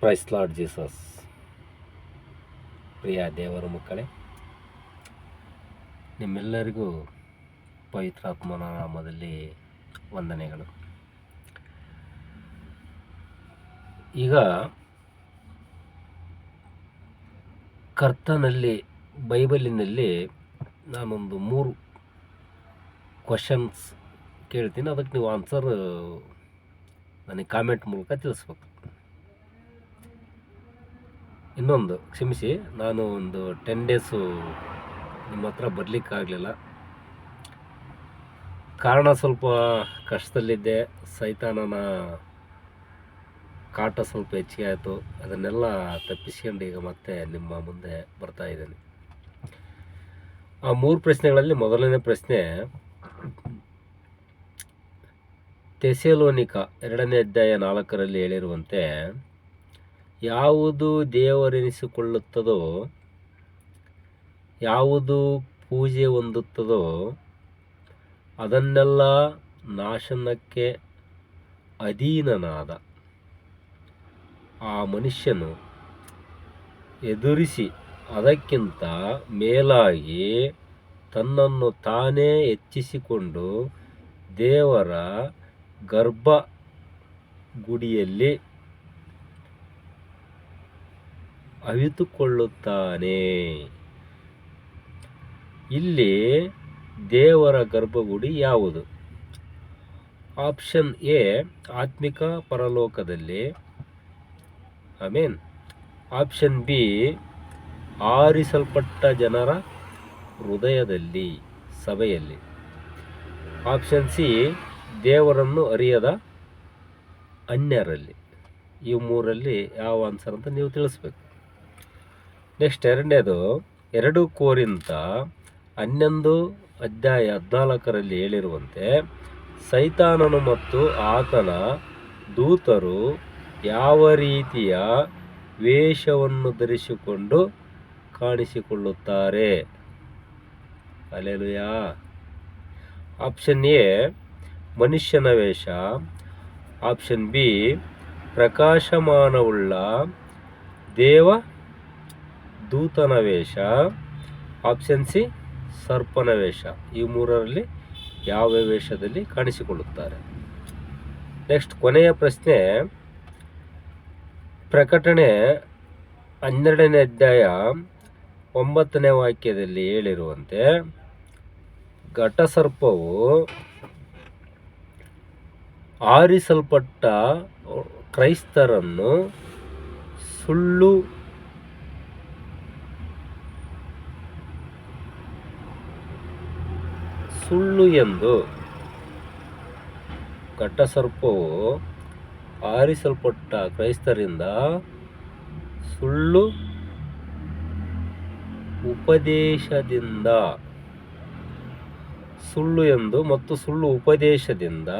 Price lord Jesus. ಪ್ರಿಯ ದೇವರ ಮಕ್ಕಳೇ, ನಿಮ್ಮೆಲ್ಲರಿಗೂ ಪವಿತ್ರಾತ್ಮನ ನಾಮದಲ್ಲಿ ವಂದನೆಗಳು. ಈಗ ಕರ್ತನಲ್ಲಿ, ಬೈಬಲಿನಲ್ಲಿ ನಾನೊಂದು ಮೂರು ಕ್ವಶನ್ಸ್ ಕೇಳ್ತೀನಿ. ಅದಕ್ಕೆ ನೀವು ಆನ್ಸರ್ ನನಗೆ ಕಾಮೆಂಟ್ ಮೂಲಕ ತಿಳಿಸ್ಬೇಕು. ಇನ್ನೊಂದು, ಕ್ಷಮಿಸಿ, ನಾನು ಒಂದು ಟೆನ್ ಡೇಸು ನಿಮ್ಮ ಹತ್ರ ಬರಲಿಕ್ಕಾಗಲಿಲ್ಲ ಕಾರಣ ಸ್ವಲ್ಪ ಕಷ್ಟದಲ್ಲಿದ್ದೆ, ಸೈತಾನನ ಕಾಟ ಸ್ವಲ್ಪ ಹೆಚ್ಚಿಗೆ ಆಯಿತು. ಅದನ್ನೆಲ್ಲ ತಪ್ಪಿಸ್ಕೊಂಡು ಈಗ ಮತ್ತೆ ನಿಮ್ಮ ಮುಂದೆ ಬರ್ತಾ ಇದ್ದೀನಿ. ಆ ಮೂರು ಪ್ರಶ್ನೆಗಳಲ್ಲಿ ಮೊದಲನೇ ಪ್ರಶ್ನೆ ತೆಸೆಲೋನಿಕ ಎರಡನೇ ಅಧ್ಯಾಯ ನಾಲ್ಕರಲ್ಲಿ ಹೇಳಿರುವಂತೆ ಯಾವುದು ದೇವರೆನಿಸಿಕೊಳ್ಳುತ್ತದೋ, ಯಾವುದು ಪೂಜೆ ಹೊಂದುತ್ತದೋ, ಅದನ್ನೆಲ್ಲ ನಾಶನಕ್ಕೆ ಅಧೀನನಾದ ಆ ಮನುಷ್ಯನು ಎದುರಿಸಿ ಅದಕ್ಕಿಂತ ಮೇಲಾಗಿ ತನ್ನನ್ನು ತಾನೇ ಹೆಚ್ಚಿಸಿಕೊಂಡು ದೇವರ ಗರ್ಭ ಅವಿತುಕೊಳ್ಳುತ್ತಾನೆ ಇಲ್ಲಿ ದೇವರ ಗರ್ಭಗುಡಿ ಯಾವುದು? ಆಪ್ಷನ್ ಎ, ಆತ್ಮಿಕ ಪರಲೋಕದಲ್ಲಿ. ಐ ಮೀನ್ ಆಪ್ಷನ್ ಬಿ, ಆರಿಸಲ್ಪಟ್ಟ ಜನರ ಹೃದಯದಲ್ಲಿ, ಸಭೆಯಲ್ಲಿ. ಆಪ್ಷನ್ ಸಿ, ದೇವರನ್ನು ಅರಿಯದ ಅನ್ಯರಲ್ಲಿ. ಈ ಮೂರಲ್ಲಿ ಯಾವ ಆನ್ಸರ್ ಅಂತ ನೀವು ತಿಳಿಸ್ಬೇಕು. ನೆಕ್ಸ್ಟ್ ಎರಡನೇದು, ಎರಡು ಕೋರಿಂತ ಹನ್ನೊಂದು ಅಧ್ಯಾಯ ಹದಿನಾಲ್ಕರಲ್ಲಿ ಹೇಳಿರುವಂತೆ, ಸೈತಾನನು ಮತ್ತು ಆತನ ದೂತರು ಯಾವ ರೀತಿಯ ವೇಷವನ್ನು ಧರಿಸಿಕೊಂಡು ಕಾಣಿಸಿಕೊಳ್ಳುತ್ತಾರೆ? ಅಲೆಲುಯಾ ಆಪ್ಷನ್ ಎ, ಮನುಷ್ಯನ ವೇಷ. ಆಪ್ಷನ್ ಬಿ, ಪ್ರಕಾಶಮಾನವುಳ್ಳ ದೇವ ದೂತನ ವೇಷ ಆಪ್ಷನ್ ಸಿ ಸರ್ಪನ ವೇಷ. ಈ ಮೂರರಲ್ಲಿ ಯಾವ ವೇಷದಲ್ಲಿ ಕಾಣಿಸಿಕೊಳ್ಳುತ್ತಾರೆ? ನೆಕ್ಸ್ಟ್ ಕೊನೆಯ ಪ್ರಶ್ನೆ, ಪ್ರಕಟಣೆ ಹನ್ನೆರಡನೇ ಅಧ್ಯಾಯ ಒಂಬತ್ತನೇ ವಾಕ್ಯದಲ್ಲಿ ಹೇಳಿರುವಂತೆ, ಘಟಸರ್ಪವು ಆರಿಸಲ್ಪಟ್ಟ ಕ್ರೈಸ್ತರನ್ನು ಸುಳ್ಳು ಸುಳ್ಳು ಎಂದು ಘಟಸರ್ಪವು ಆರಿಸಲ್ಪಟ್ಟ ಕ್ರೈಸ್ತರಿಂದ ಸುಳ್ಳು ಉಪದೇಶದಿಂದ, ಸುಳ್ಳು ಎಂದು ಮತ್ತು ಸುಳ್ಳು ಉಪದೇಶದಿಂದ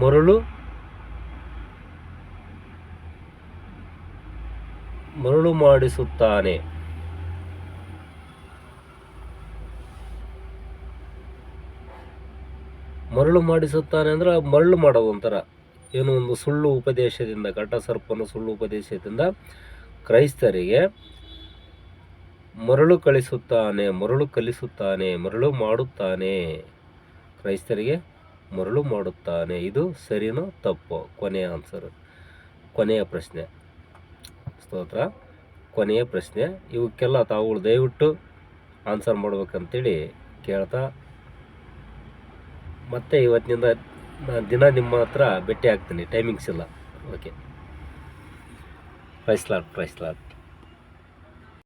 ಮರಳು ಮರಳು ಮಾಡಿಸುತ್ತಾನೆ. ಮರಳು ಮಾಡಿಸುತ್ತಾನೆ ಅಂದ್ರೆ ಮರಳು ಮಾಡೋದು ಒಂಥರ. ಏನು ಒಂದು ಸುಳ್ಳು ಉಪದೇಶದಿಂದ, ಘಟಸರ್ಪನ ಸುಳ್ಳು ಉಪದೇಶದಿಂದ ಕ್ರೈಸ್ತರಿಗೆ ಮರಳು ಕಳಿಸುತ್ತಾನೆ, ಮರಳು ಕಲಿಸುತ್ತಾನೆ, ಮರಳು ಮಾಡುತ್ತಾನೆ. ಕ್ರೈಸ್ತರಿಗೆ ಮರಳು ಮಾಡುತ್ತಾನೆ. ಇದು ಸರಿನೋ ತಪ್ಪು? ಕೊನೆಯ ಆನ್ಸರ್ ಕೊನೆಯ ಪ್ರಶ್ನೆ. ಸ್ತೋತ್ರ. ಕೊನೆಯ ಪ್ರಶ್ನೆ. ಇವಕ್ಕೆಲ್ಲ ತಾವುಗಳು ದಯವಿಟ್ಟು ಆನ್ಸರ್ ಮಾಡ್ಬೇಕಂತೇಳಿ ಕೇಳ್ತಾ ಮತ್ತೆ ಇವತ್ತಿನಿಂದ ದಿನ ನಿಮ್ಮ ಹತ್ರ ಭೇಟಿ ಆಗ್ತೀನಿ. ಟೈಮಿಂಗ್ಸ್ ಇಲ್ಲ. ಓಕೆ ಪ್ರೈಸ್ಲಾಟ್ ಪ್ರೈಸ್ಲಾಟ್